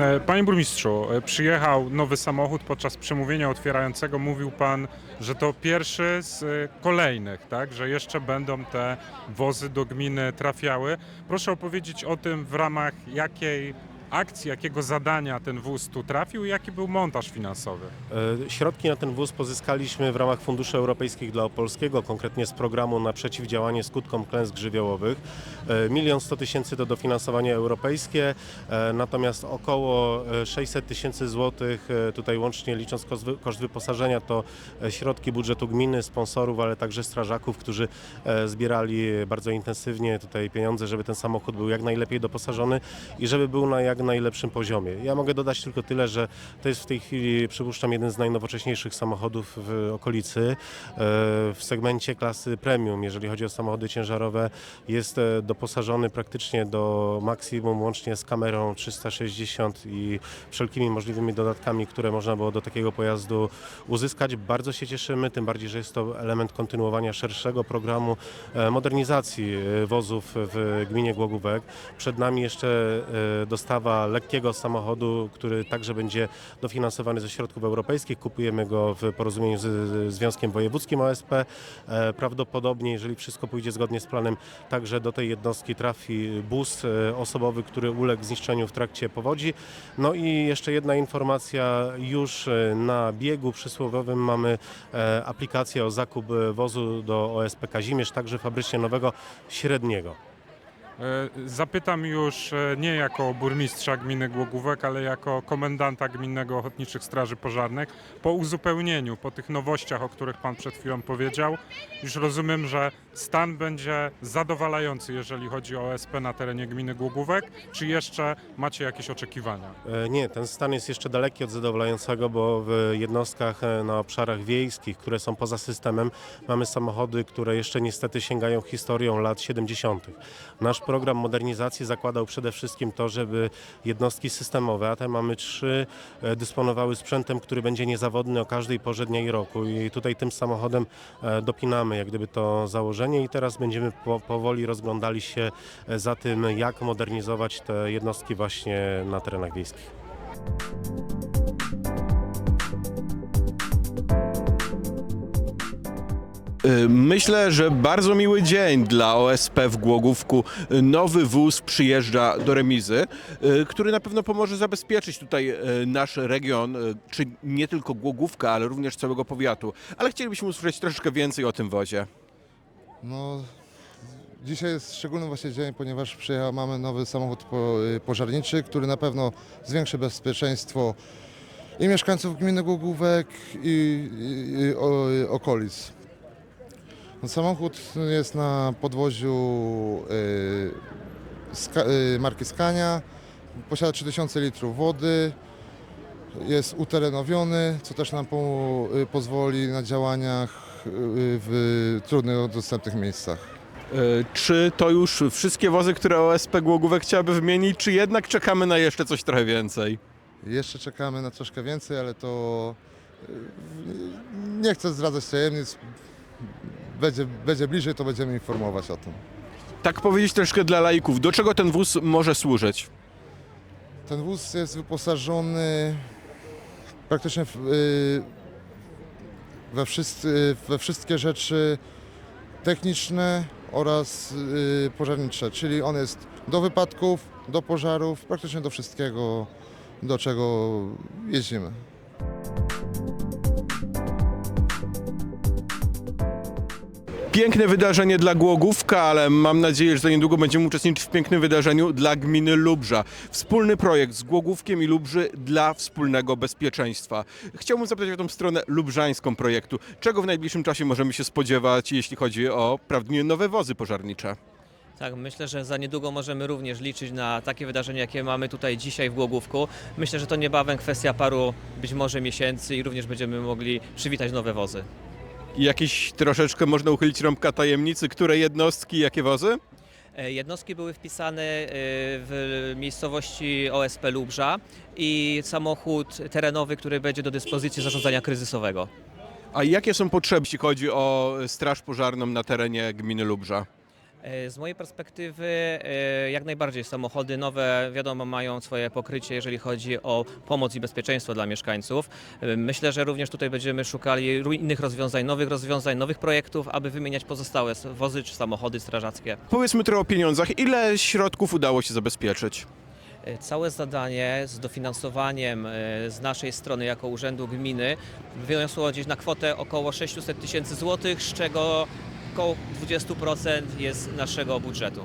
E, Panie burmistrzu, e, przyjechał nowy samochód podczas przemówienia otwierającego. Mówił pan, że to pierwszy z e, kolejnych, tak? Że jeszcze będą te wozy do gminy trafiały. Proszę opowiedzieć o tym, w ramach jakiej akcji, jakiego zadania ten wóz tu trafił i jaki był montaż finansowy. E, Środki na ten wóz pozyskaliśmy w ramach funduszy europejskich dla Opolskiego, konkretnie z programu na przeciwdziałanie skutkom klęsk żywiołowych. E, Milion sto tysięcy to dofinansowanie europejskie, e, natomiast około e, 600 tysięcy złotych, tutaj łącznie licząc koszt wy- koszt wyposażenia, to środki budżetu gminy, sponsorów, ale także strażaków, którzy zbierali bardzo intensywnie tutaj pieniądze, żeby ten samochód był jak najlepiej doposażony i żeby był na jak najlepszym poziomie. Ja mogę dodać tylko tyle, że to jest w tej chwili, przypuszczam, jeden z najnowocześniejszych samochodów w okolicy. E, W segmencie klasy premium, jeżeli chodzi o samochody ciężarowe, jest e, doposażony praktycznie do maksimum, łącznie z kamerą 360 i wszelkimi możliwymi dodatkami, które można było do takiego pojazdu uzyskać. Bardzo się cieszymy, tym bardziej, że jest to element kontynuowania szerszego programu e, modernizacji wozów w gminie Głogówek. Przed nami jeszcze e, lekkiego samochodu, który także będzie dofinansowany ze środków europejskich. Kupujemy go w porozumieniu z Związkiem Wojewódzkim OSP. E, Prawdopodobnie, jeżeli wszystko pójdzie zgodnie z planem, także do tej jednostki trafi bus e, osobowy, który uległ zniszczeniu w trakcie powodzi. No i jeszcze jedna informacja, już e, na biegu przysłowiowym mamy aplikację o zakup wozu do OSP Kazimierz, także fabrycznie nowego średniego. E, Zapytam już e, nie jako burmistrza gminy Głogówek, ale jako komendanta Gminnego Ochotniczych Straży Pożarnych. Po uzupełnieniu, po tych nowościach, o których Pan przed chwilą powiedział, już rozumiem, że stan będzie zadowalający, jeżeli chodzi o OSP na terenie gminy Głogówek, czy jeszcze macie jakieś oczekiwania? E, Nie, ten stan jest jeszcze daleki od zadowalającego, bo w jednostkach e, na obszarach wiejskich, które są poza systemem, mamy samochody, które jeszcze niestety sięgają historią lat 70. Nasz program modernizacji zakładał przede wszystkim to, żeby jednostki systemowe, a te mamy trzy, e, dysponowały sprzętem, który będzie niezawodny o każdej porze dnia i roku. I tutaj tym samochodem dopinamy jak gdyby to założenie i teraz będziemy po, powoli rozglądali się e, za tym, jak modernizować te jednostki właśnie na terenach wiejskich. Y, Myślę, że bardzo miły dzień dla OSP w Głogówku. Y, Nowy wóz przyjeżdża do remizy, który na pewno pomoże zabezpieczyć tutaj nasz region, czy nie tylko Głogówka, ale również całego powiatu. Ale chcielibyśmy usłyszeć troszeczkę więcej o tym wozie. No, dzisiaj jest szczególny właśnie dzień, ponieważ przyjechał, mamy nowy samochód y, pożarniczy, który na pewno zwiększy bezpieczeństwo i mieszkańców gminy Głogówek i, i, i okolic. No, samochód jest na podwoziu y, ska, y, marki Scania, posiada 3000 litrów wody, jest uterenowiony, co też nam po, y, pozwoli na działaniach w trudnych dostępnych miejscach. Y, Czy to już wszystkie wozy, które OSP Głogówek chciałaby wymienić, czy jednak czekamy na jeszcze coś trochę więcej? Jeszcze czekamy na troszkę więcej, ale to y, nie chcę zdradzać tajemnic. Będzie, będzie bliżej, to będziemy informować o tym. Tak powiedzieć troszkę dla laików, do czego ten wóz może służyć? Ten wóz jest wyposażony praktycznie w, y, we, wszyscy, we wszystkie rzeczy techniczne oraz y, pożarnicze, czyli on jest do wypadków, do pożarów, praktycznie do wszystkiego, do czego jeździmy. Piękne wydarzenie dla Głogówka, ale mam nadzieję, że za niedługo będziemy uczestniczyć w pięknym wydarzeniu dla gminy Lubrza. Wspólny projekt z Głogówkiem i Lubrzy dla wspólnego bezpieczeństwa. Chciałbym zapytać o tą stronę lubrzańską projektu. Czego w najbliższym czasie możemy się spodziewać, jeśli chodzi o prawdopodobnie nowe wozy pożarnicze? Tak, myślę, że za niedługo możemy również liczyć na takie wydarzenia, jakie mamy tutaj dzisiaj w Głogówku. Myślę, że to niebawem kwestia paru być może miesięcy i również będziemy mogli przywitać nowe wozy. I Jakieś troszeczkę można uchylić rąbka tajemnicy, które jednostki, jakie wozy? E, Jednostki były wpisane e, w miejscowości OSP Lubrza i samochód terenowy, który będzie do dyspozycji zarządzania kryzysowego. A jakie są potrzeby, jeśli chodzi o straż pożarną na terenie gminy Lubrza? E, Z mojej perspektywy e, jak najbardziej samochody nowe wiadomo mają swoje pokrycie, jeżeli chodzi o pomoc i bezpieczeństwo dla mieszkańców. E, Myślę, że również tutaj będziemy szukali innych rozwiązań, nowych rozwiązań, nowych projektów, aby wymieniać pozostałe wozy czy samochody strażackie. Powiedzmy trochę o pieniądzach. Ile środków udało się zabezpieczyć? Całe zadanie z dofinansowaniem z naszej strony jako Urzędu Gminy wyniosło gdzieś na kwotę około 600 tysięcy złotych, z czego około 20% jest naszego budżetu.